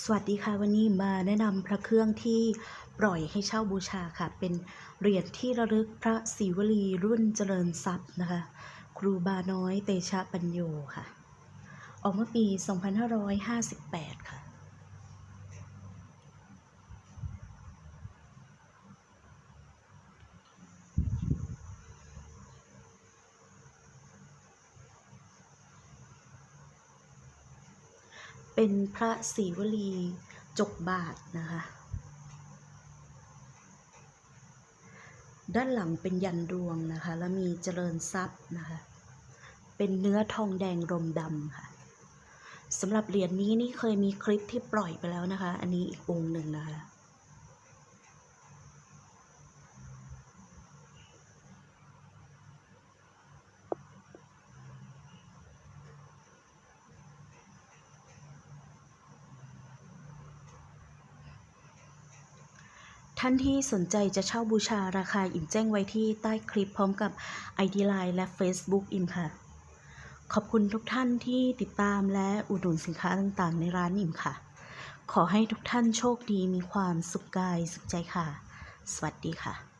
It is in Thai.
สวัสดีค่ะวันนี้มาแนะนำพระเครื่องที่ปล่อยให้เช่าบูชาค่ะ เป็นเหรียญที่ระลึกพระศิวลีรุ่นเจริญทรัพย์นะคะ ครูบาน้อยเตชะปัญโยค่ะ ออกเมื่อปี 2558 ค่ะ เป็นพระศรีวลีจกบาทนะคะ ด้านหลังเป็นยันดวงนะคะ แล้วมีเจริญทรัพย์นะคะ เป็นเนื้อทองแดงรมดำค่ะสำหรับเหรียญนี้นี่เคยมีคลิปที่ปล่อยไปแล้วนะคะ อันนี้อีกองค์หนึ่งนะคะ ท่านที่สนใจจะเช่าบูชาราคาอิ่มแจ้งไว้ที่ใต้คลิปพร้อมกับ ID Line และ Facebook อิ่มค่ะ ขอบคุณทุกท่านที่ติดตามและอุดหนุนสินค้าต่างๆ ในร้านอิ่มค่ะ ขอให้ทุกท่านโชคดีมีความสุขกายสุขใจค่ะ สวัสดีค่ะ